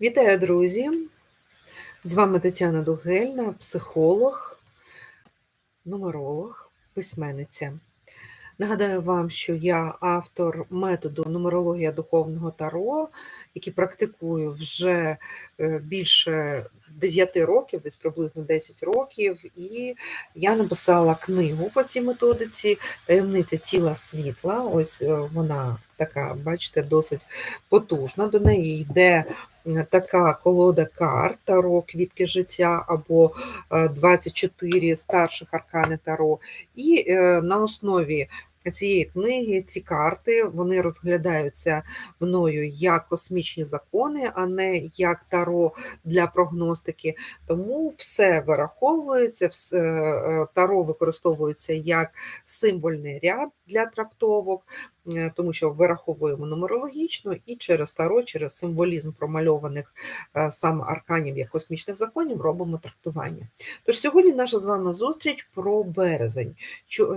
Вітаю, друзі! З вами Тетяна Дугельна, психолог, нумеролог, письменниця. Нагадаю вам, що я автор методу нумерологія духовного таро, який практикую вже е, більше 9 років, десь приблизно 10 років, і я написала книгу по цій методиці Таємниця тіла світла. Ось е, вона така, бачите, досить потужна. До неї йде така колода карт Таро, квітки життя або 24 старших аркани Таро. І на основі цієї книги, ці карти, вони розглядаються мною як космічні закони, а не як таро для прогностики. Тому все вираховується, е, таро використовується як символьний ряд для трактовок. Е, тому що вираховуємо нумерологічно і через таро, через символізм промальованих е, саме арканів як космічних законів робимо трактування. Тож сьогодні наша з вами зустріч про березень.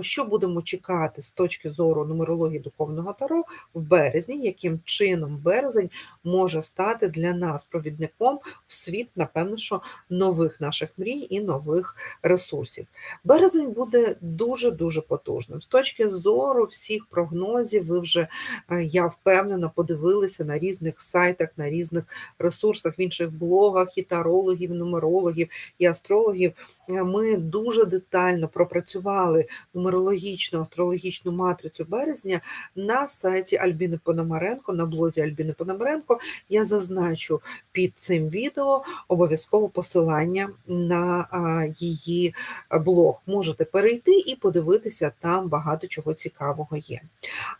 Що, будемо чекати з точки зору нумерології духовного таро в березні, яким чином березень може стати для нас провідником в світ, напевно, що нових наших мрій і нових ресурсів. Березень буде дуже-дуже потужним. З точки зору всіх прогнозів наразі ви вже, е, я впевнена, подивилися на різних сайтах, на різних ресурсах, в інших блогах, і тарологів, і нумерологів, і астрологів. Е, ми дуже детально пропрацювали нумерологічну, астрологічну матрицю березня на сайті Альбіни Пономаренко, на блозі Альбіни Пономаренко. Я зазначу під цим відео обов'язково посилання на її блог. Можете перейти і подивитися, там багато чого цікавого є.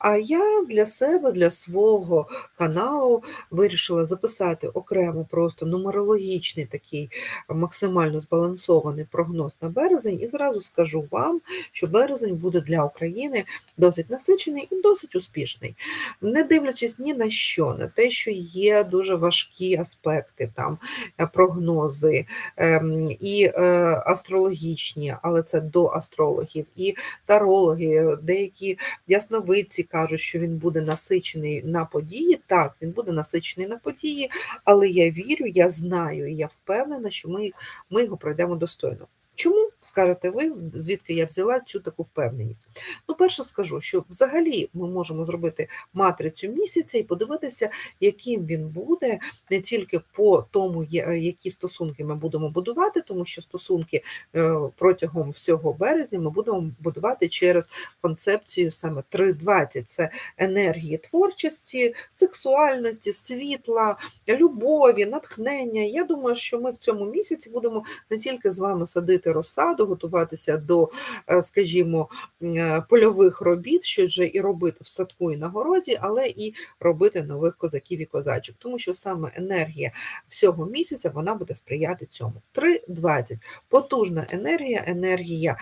А я для себе, для свого каналу вирішила записати окремо просто нумерологічний такий максимально збалансований прогноз на березень, і зразу скажу вам, що березень буде для України досить насичений і досить успішний, не дивлячись ні на що, на те, що є дуже важкі аспекти, там е, прогнози ем, і е, астрологічні, але це до астрологів, і тарологи, деякі ясновидці кажуть, що він буде насичений на події. Так, він буде насичений на події, але я вірю, я знаю і я впевнена, що ми, ми його пройдемо достойно. Чому скажете ви, звідки я взяла цю таку впевненість? Ну, перше скажу, що взагалі ми можемо зробити матрицю місяця і подивитися, яким він буде не тільки по тому, які стосунки ми будемо будувати, тому що стосунки е, протягом всього березня ми будемо будувати через концепцію саме 3.20. це енергії творчості, сексуальності, світла, любові, натхнення. Я думаю, що ми в цьому місяці будемо не тільки з вами садити садити розсаду, готуватися до, е, скажімо, е, польових робіт, що вже і робити в садку і на городі, але і робити нових козаків і козачок, тому що саме енергія всього місяця вона буде сприяти цьому. 3.20. Потужна енергія, енергія.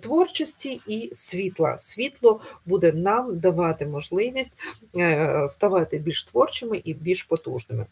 Творчості і світла. Світло буде нам давати можливість е, ставати більш творчими і більш потужними.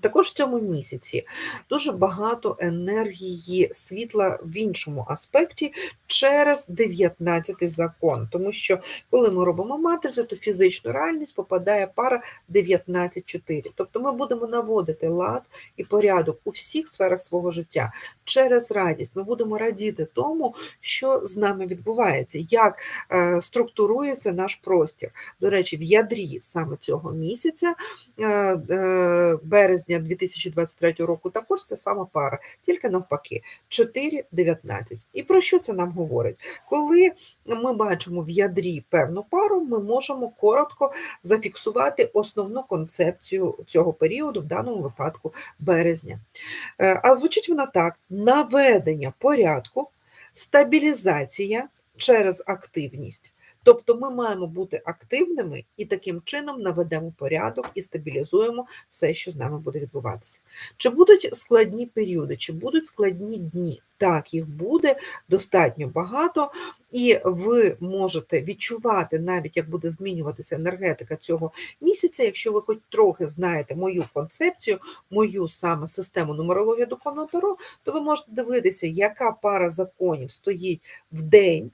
Також в цьому місяці дуже багато енергії світла в іншому аспекті через 19 закон. Тому що, коли ми робимо матрицю, то фізичну реальність попадає пара 19-4. Тобто ми будемо наводити лад і порядок у всіх сферах свого життя через радість. Ми будемо радіти тому, що з нами відбувається, як е, структурується наш простір. До речі, в ядрі саме цього місяця е, е, березня березня 2023 року також це сама пара, тільки навпаки, 4-19. І про що це нам говорить? Коли ми бачимо в ядрі певну пару, ми можемо коротко зафіксувати основну концепцію цього періоду, в даному випадку березня. Е, а звучить вона так: наведення порядку, стабілізація через активність. Тобто ми маємо бути активними і таким чином наведемо порядок і стабілізуємо все, що з нами буде відбуватися. Чи будуть складні періоди, чи будуть складні дні? Так, їх буде достатньо багато, і ви можете відчувати, навіть як буде змінюватися енергетика цього місяця, якщо ви хоч трохи знаєте мою концепцію, мою саме систему нумерології духовного таро, то ви можете дивитися, яка пара законів стоїть в день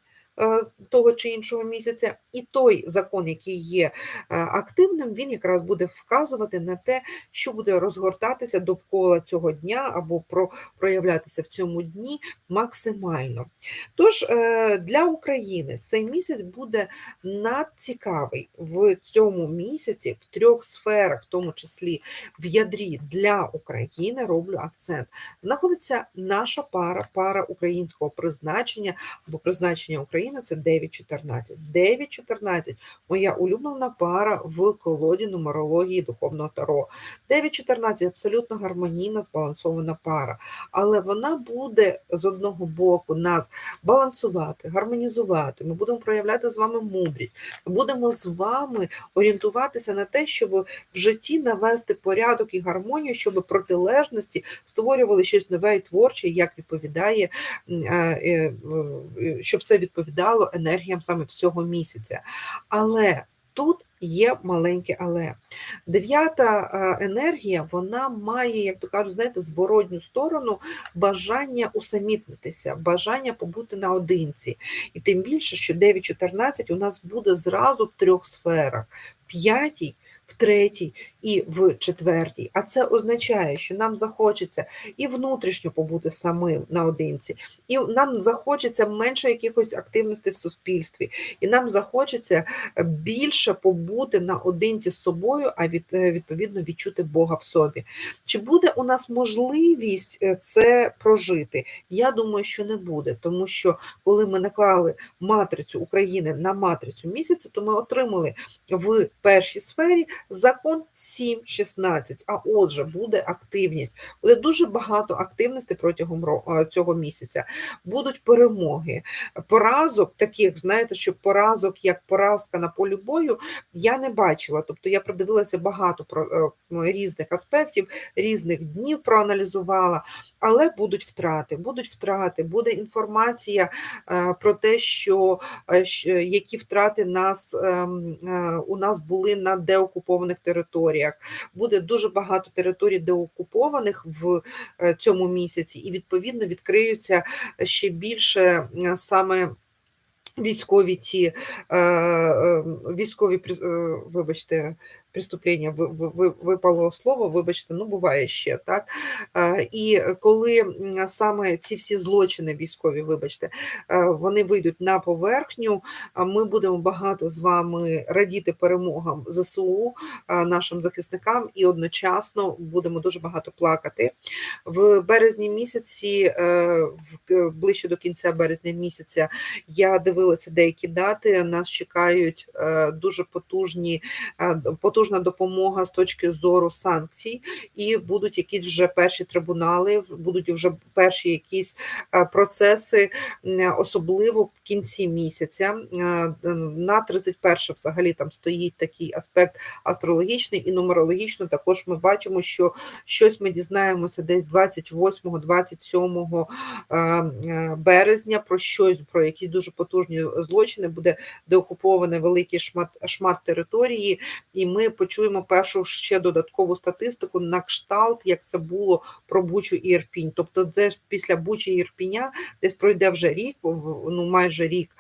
того чи іншого місяця, і той закон, який є е, активним, він якраз буде вказувати на те, що буде розгортатися довкола цього дня або про проявлятися в цьому дні максимально. Тож е, для України цей місяць буде надцікавий в цьому місяці в трьох сферах, в тому числі в ядрі для України, роблю акцент. Знаходиться наша пара, пара українського призначення або призначення України це 9-14. 9-14 моя улюблена пара в колоді нумерології духовного таро. 9-14 абсолютно гармонійна, збалансована пара, але вона буде з одного боку нас балансувати, гармонізувати. Ми будемо проявляти з вами мудрість. Ми будемо з вами орієнтуватися на те, щоб в житті навести порядок і гармонію, щоб протилежності створювали щось нове і творче, як відповідає, е, е, щоб це відповідало енергіям саме всього місяця. Але тут є маленьке але. Дев'ята енергія, вона має, як то кажуть, знаєте, зворотню сторону бажання усамітнитися, бажання побути наодинці. І тим більше, що 9-14 у нас буде зразу в трьох сферах. П'ятій в третій і в четвертій. А це означає, що нам захочеться і внутрішньо побути самим наодинці, і нам захочеться менше якихось активностей в суспільстві, і нам захочеться більше побути наодинці з собою, а від, е, відповідно відчути Бога в собі. Чи буде у нас можливість е, це прожити? Я думаю, що не буде, тому що коли ми наклали матрицю України на матрицю місяця, то ми отримали в першій сфері закон 7.16, а отже, буде активність. Буде дуже багато активності протягом цього місяця. Будуть перемоги. Поразок таких, знаєте, що поразок, як поразка на полі бою, я не бачила. Тобто я продивилася багато про е, різних аспектів, різних днів проаналізувала, але будуть втрати, будуть втрати, буде інформація е, про те, що е, які втрати нас ем, у нас були на деокупованих деокупованих територіях. Буде дуже багато територій деокупованих в е, цьому місяці, і відповідно відкриються ще більше саме. Військові ті е, е, військові вибачте, преступлення випало слово, вибачте, ну буває ще так. І коли саме ці всі злочини військові, вибачте, вони вийдуть на поверхню, ми будемо багато з вами радіти перемогам ЗСУ, нашим захисникам, і одночасно будемо дуже багато плакати. В березні місяці, е, ближче до кінця березня місяця, я дивилася деякі дати. Нас чекають е, дуже потужні е, потужні потужна допомога з точки зору санкцій, і будуть якісь вже перші трибунали, будуть вже перші якісь е, процеси, особливо в кінці місяця. Е, на 31 взагалі там стоїть такий аспект астрологічний і нумерологічно. Також ми бачимо, що щось ми дізнаємося десь 28-27 е, березня. Про щось про якісь дуже потужні злочини буде деокупований великий шмат шмат території, і ми почуємо першу ще додаткову статистику на кшталт, як це було про Бучу і Ірпінь. Тобто, це після Бучі і Ірпіня десь пройде вже рік, ну майже рік,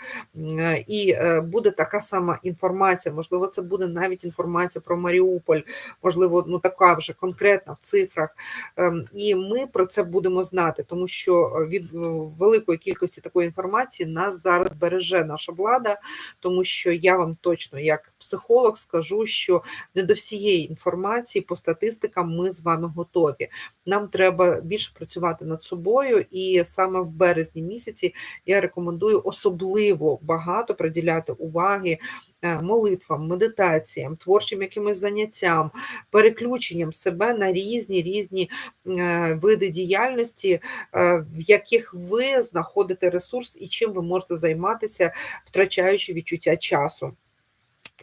і е, буде така сама інформація. Можливо, це буде навіть інформація про Маріуполь, можливо, ну така вже конкретна в цифрах. Ем, і ми про це будемо знати, тому що від е, великої кількості такої інформації нас зараз береже наша влада, тому що я вам точно, як психолог, скажу, що не до всієї інформації по статистикам ми з вами готові. Нам треба більше працювати над собою, і саме в березні місяці я рекомендую особливо багато приділяти уваги е, молитвам, медитаціям, творчим якимось заняттям, переключенням себе на різні різні е, види діяльності, е, в яких ви знаходите ресурс і чим ви можете займатися, втрачаючи відчуття часу.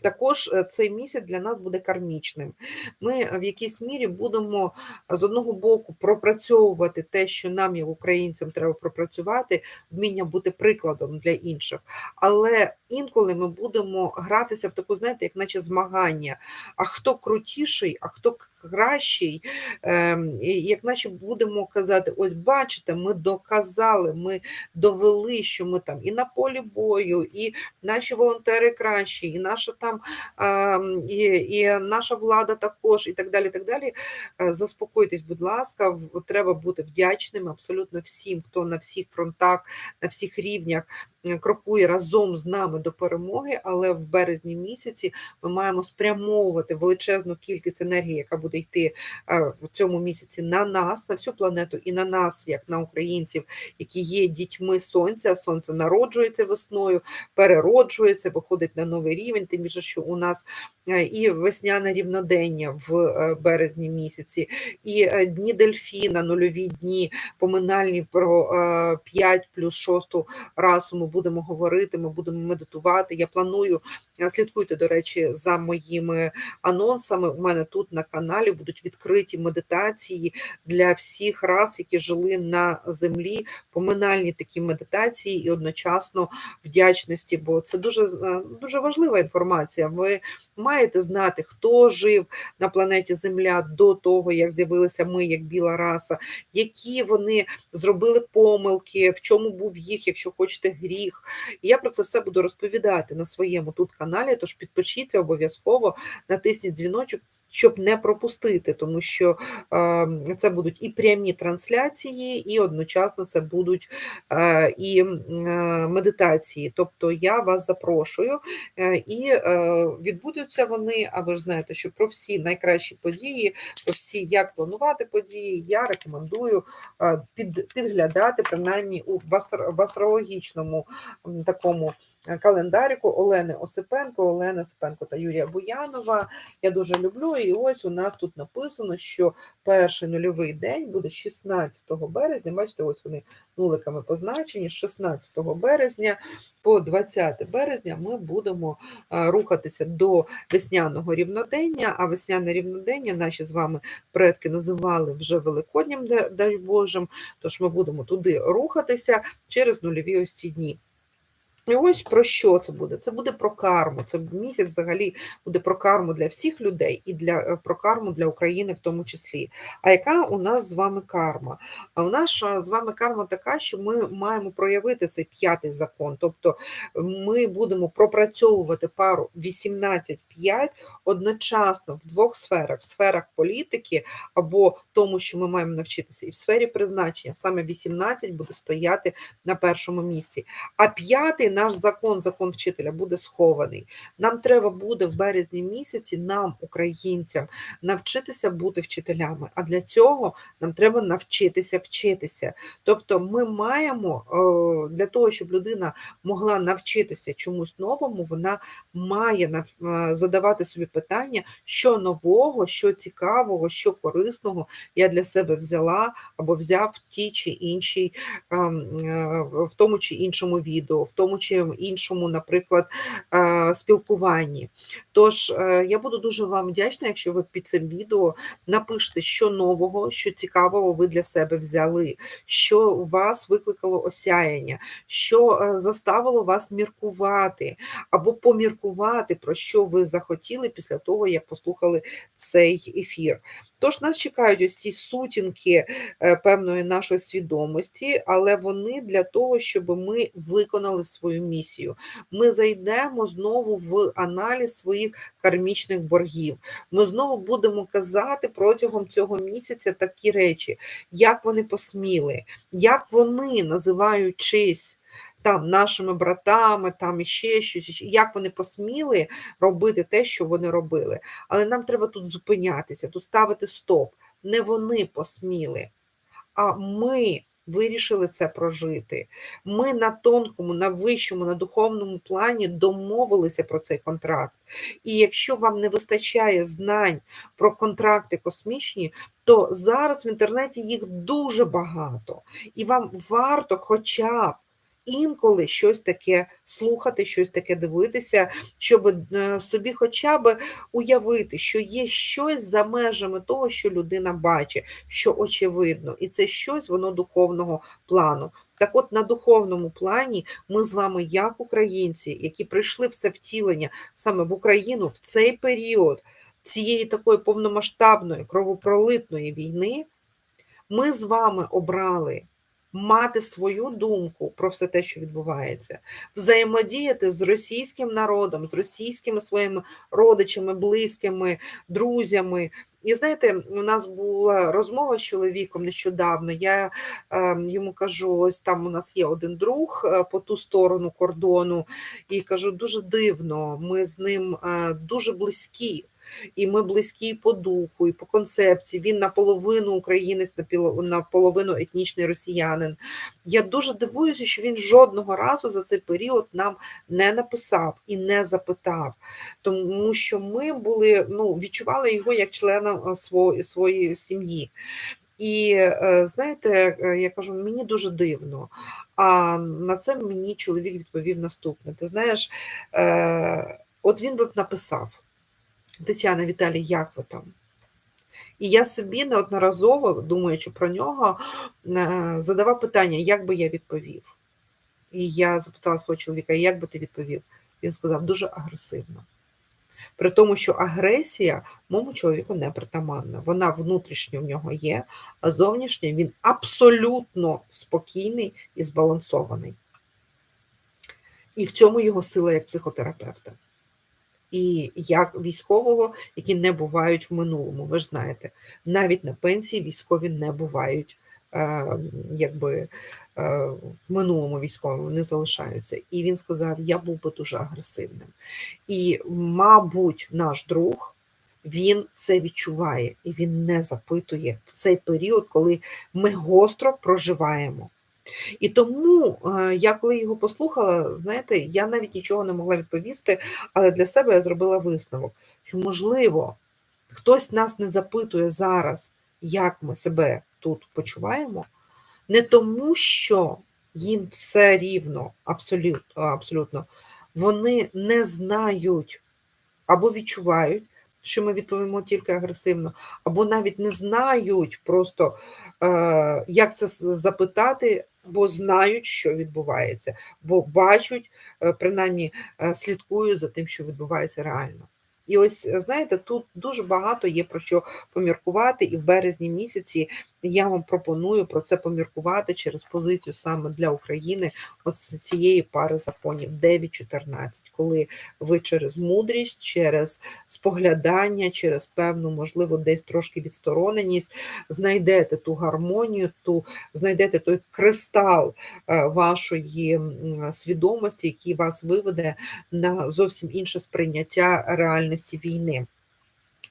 Також, е, цей місяць для нас буде кармічним. Ми, в якійсь мірі будемо, е, з одного боку, пропрацьовувати те, що нам, як українцям, треба пропрацювати, вміння бути прикладом для інших. Але інколи ми будемо гратися в таку, знаєте, як наче змагання. А хто крутіший, а хто кращий, ем, як наче будемо казати: "Ось бачите, ми доказали, ми довели, що ми там і на полі бою, і наші волонтери кращі, і наша там, ем, і і наша влада також", і так далі, так далі. Е, заспокойтесь, будь ласка, треба бути вдячним абсолютно всім, хто на всіх фронтах, на всіх рівнях, крокує разом з нами до перемоги, але в березні місяці ми маємо спрямовувати величезну кількість енергії, яка буде йти, е, в цьому місяці на нас, на всю планету і на нас, як на українців, які є дітьми сонця. Сонце народжується весною, перероджується, виходить на новий рівень, тим більше, що у нас, е, і весняне рівнодення в, е, березні місяці, і, е, дні дельфіна, нульові дні, поминальні про, е, 5 плюс 6 расу ми будемо говорити, ми будемо медитувати. Я планую, е, слідкуйте, до речі, за моїми анонсами. У мене тут на каналі будуть відкриті медитації для всіх рас, які жили на землі, поминальні такі медитації і одночасно вдячності, бо це дуже е, дуже важлива інформація. Ви маєте знати, хто жив на планеті Земля до того, як з'явилися ми, як біла раса, які вони зробили помилки, в чому був їх, якщо хочете, гріх. І я про це все буду розповідати на своєму тут каналі, тож підпишіться обов'язково, натисніть дзвіночок, щоб не пропустити, тому що, ем, це будуть і прямі трансляції, і одночасно це будуть, е, і, е, медитації. Тобто я вас запрошую, е, і, відбудуться вони, а ви ж знаєте, що про всі найкращі події, про всі, як планувати події, я рекомендую, під підглядати принаймні у в астрологічному, такому, е, календаріку Олени Осипенко, Олени Осипенко та Юрія Буянова. Я дуже люблю. І ось у нас тут написано, що перший нульовий день буде 16 березня. Бачите, ось вони нуликами позначені. З 16 березня по 20 березня ми будемо, е, рухатися до весняного рівнодення, а весняне рівнодення наші з вами предки називали вже Великоднім, да дай Божим, тож ми будемо туди рухатися через нульові ось дні. І ось про що це буде? Це буде про карму. Це місяць взагалі буде про карму для всіх людей і для е, про карму для України в тому числі. А яка у нас з вами карма? А у нас е, з вами карма така, що ми маємо проявити цей п'ятий закон. Тобто ми будемо пропрацьовувати пару 18-5 одночасно в двох сферах: в сферах політики або тому, що ми маємо навчитися, і в сфері призначення. Саме 18 буде стояти на першому місці. А п'ятий наш закон, закон вчителя, буде схований. Нам треба буде в березні місяці, нам, українцям, навчитися бути вчителями. А для цього нам треба навчитися вчитися. Тобто, ми маємо е, для того, щоб людина могла навчитися чомусь новому, вона має е, задавати собі питання, що нового, що цікавого, що корисного я для себе взяла або взяв в тій чи іншій, ем, е, в тому чи іншому відео, в тому чи іншому, наприклад, е, спілкуванні. Тож е, я буду дуже вам вдячна, якщо ви під цим відео напишете, що нового, що цікавого ви для себе взяли, що вас викликало осяяння, що е, заставило вас міркувати або поміркувати, про що ви захотіли після того, як послухали цей ефір. Тож нас чекають ці сутінки певної нашої свідомості, але вони для того, щоб ми виконали свою місію. Ми зайдемо знову в аналіз своїх кармічних боргів. Ми знову будемо казати протягом цього місяця такі речі, як вони посміли, як вони називаючись. Там нашими братами, там іще щось, як вони посміли робити те, що вони робили. Але нам треба тут зупинятися, тут ставити стоп. Не вони посміли, а ми вирішили це прожити. Ми на тонкому, на вищому, на духовному плані домовилися про цей контракт. І якщо вам не вистачає знань про контракти космічні, то зараз в інтернеті їх дуже багато. І вам варто хоча б інколи щось таке слухати, щось таке дивитися, щоб е, собі хоча б уявити, що є щось за межами того, що людина бачить, що очевидно, і це щось воно духовного плану. Так от на духовному плані ми з вами, як українці, які прийшли в це втілення саме в Україну в цей період цієї такої повномасштабної кровопролитної війни, ми з вами обрали мати свою думку про все те, що відбувається, взаємодіяти з російським народом, з російськими своїми родичами, близькими, друзями. І знаєте, у нас була розмова з чоловіком нещодавно. Я е, йому кажу: ось там у нас є один друг е, по ту сторону кордону, і кажу, дуже дивно, ми з ним е, дуже близькі. І ми близькі по духу, і по концепції. Він наполовину українець, наполовину етнічний росіянин. Я дуже дивуюся, що він жодного разу за цей період нам не написав і не запитав, тому що ми були, ну, відчували його як члена своєї, своєї сім'ї. І е, знаєте, е, я кажу, мені дуже дивно. А на це мені чоловік відповів наступне: ти знаєш, е, от він би б написав. Тетяна Віталій, як ви там? І я собі неодноразово, думаючи про нього, е, задавав питання, як би я відповів. І я запитала свого чоловіка, як би ти відповів? Він сказав, дуже агресивно. При тому, що агресія моєму чоловіку не притаманна. Вона внутрішньо в нього є, а зовнішньо він абсолютно спокійний і збалансований. І в цьому його сила як психотерапевта і як військового, які не бувають в минулому. Ви ж знаєте, навіть на пенсії військові не бувають е, якби е, в минулому військовому не залишаються. І він сказав: Я був би дуже агресивним. І, мабуть, наш друг. Він це відчуває і він не запитує в цей період, коли ми гостро проживаємо. І тому е, я, коли його послухала, знаєте, я навіть нічого не могла відповісти, але для себе я зробила висновок, що, можливо, хтось нас не запитує зараз, як ми себе тут почуваємо, не тому, що їм все рівно, абсолютно, абсолютно вони не знають або відчувають. Що ми відповімо тільки агресивно, або навіть не знають просто, е, як це запитати, бо знають, що відбувається, бо бачать, е, принаймні е, слідкують за тим, що відбувається реально. І ось е, знаєте, тут дуже багато є про що поміркувати, і в березні місяці я вам пропоную про це поміркувати через позицію саме для України ось цієї пари законів 9-14, коли ви через мудрість, через споглядання, через певну, можливо, десь трошки відстороненість, знайдете ту гармонію, ту знайдете той кристал е, вашої свідомості, який вас виведе на зовсім інше сприйняття реальності війни.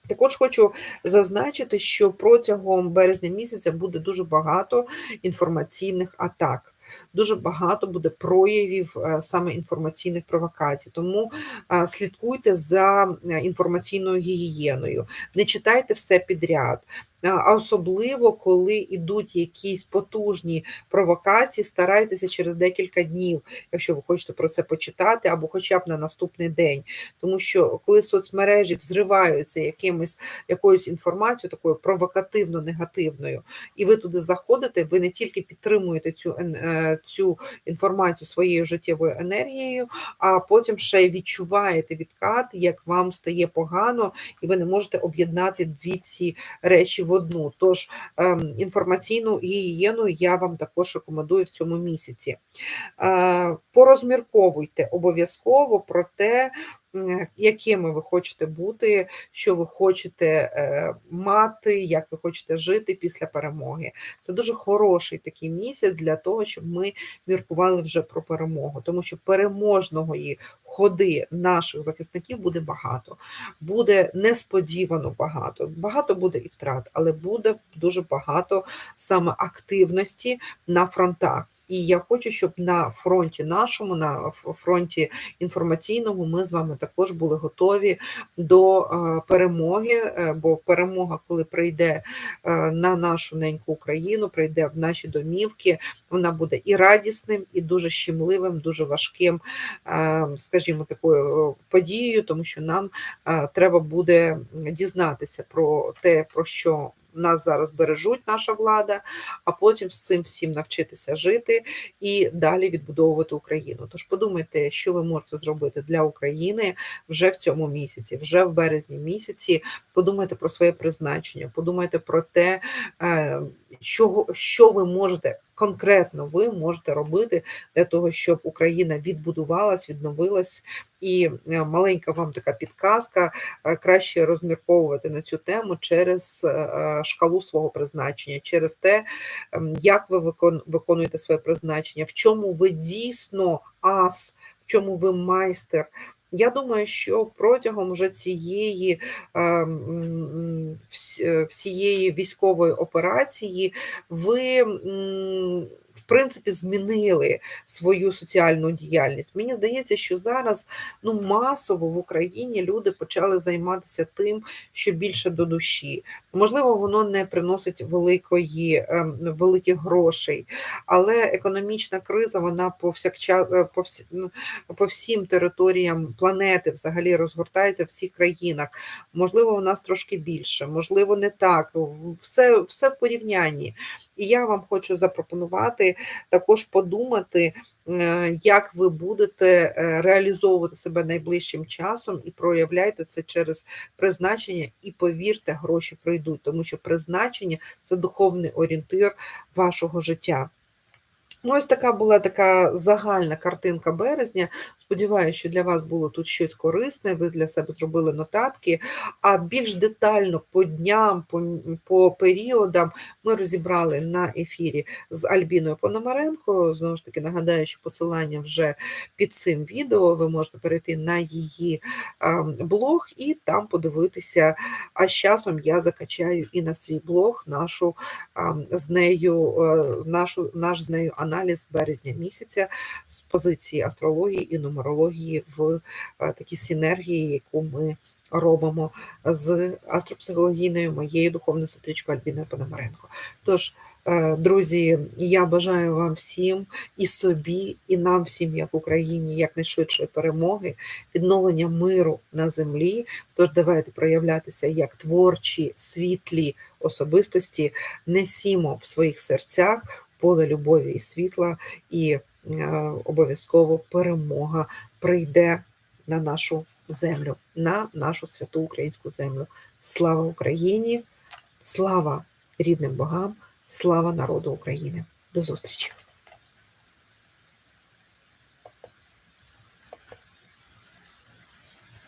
Також хочу зазначити, що протягом березня місяця буде дуже багато інформаційних атак. Дуже багато буде проявів е, саме інформаційних провокацій, тому е, слідкуйте за е, інформаційною гігієною, не читайте все підряд, а особливо, коли йдуть якісь потужні провокації, старайтеся через декілька днів, якщо ви хочете про це почитати, або хоча б на наступний день. Тому що коли соцмережі взриваються якимось якоюсь інформацією, такою провокативно-негативною, і ви туди заходите, ви не тільки підтримуєте цю е, цю інформацію своєю життєвою енергією, а потім ще й відчуваєте відкат, як вам стає погано, і ви не можете об'єднати дві ці речі в одну. Тож ем, інформаційну гігієну я вам також рекомендую в цьому місяці. Е, порозмірковуйте обов'язково про те, якими ви хочете бути, що ви хочете е, мати, як ви хочете жити після перемоги. Це дуже хороший такий місяць для того, щоб ми міркували вже про перемогу, тому що переможного ходи наших захисників буде багато, буде несподівано багато. Багато буде і втрат, але буде дуже багато саме активності на фронтах. І я хочу, щоб на фронті нашому, на фронті інформаційному ми з вами також були готові до, е, перемоги, е, бо перемога, коли прийде, е, на нашу неньку Україну, прийде в наші домівки, вона буде і радісним, і дуже щемливим, дуже важким, скажімо, такою подією, тому що нам, треба буде дізнатися про те, про що нас зараз бережуть наша влада, а потім з цим всім навчитися жити і далі відбудовувати Україну. Тож подумайте, що ви можете зробити для України вже в цьому місяці, вже в березні місяці. Подумайте про своє призначення, подумайте про те, е, що, що ви можете. Конкретно ви можете робити для того, щоб Україна відбудувалась, відновилась, і е, маленька вам така підказка е, краще розмірковувати на цю тему через е, шкалу свого призначення, через те, як ви викон- виконуєте своє призначення, в чому ви дійсно ас, в чому ви майстер. Я думаю, що протягом вже цієї е, всієї військової операції ви, в принципі, змінили свою соціальну діяльність. Мені здається, що зараз ну, масово в Україні люди почали займатися тим, що більше до душі. Можливо, воно не приносить великої, ем, великих грошей, але економічна криза вона повсякча, е, по, всі, ну, по всім територіям планети взагалі розгортається в всіх країнах. Можливо, у нас трошки більше, можливо, не так. Все, все в порівнянні. І я вам хочу запропонувати також подумати, е, як ви будете е, реалізовувати себе найближчим часом і проявляйте це через призначення. І повірте, гроші прийдуть, тому що призначення це духовний орієнтир вашого життя. Ну, ось така була така загальна картинка березня. Сподіваюся, що для вас було тут щось корисне, ви для себе зробили нотатки. А більш детально по дням, по, по періодам ми розібрали на ефірі з Альбіною Пономаренко. Знову ж таки, нагадаю, що посилання вже під цим відео. Ви можете перейти на її а, блог і там подивитися. А з часом я закачаю і на свій блог нашу а, з нею, е, нашу, наш з нею аналіз березня місяця з позиції астрології і нумерології в е, такій синергії, яку ми робимо з астропсихологійною моєю духовною сестричкою Альбіною Пономаренко. Тож, е, друзі, я бажаю вам всім і собі, і нам всім, як Україні, якнайшвидшої перемоги, відновлення миру на землі. Тож давайте проявлятися як творчі, світлі особистості, несімо в своїх серцях поле любові і світла, і е, обов'язково перемога прийде на нашу землю, на нашу святу українську землю. Слава Україні! Слава рідним богам! Слава народу України! До зустрічі!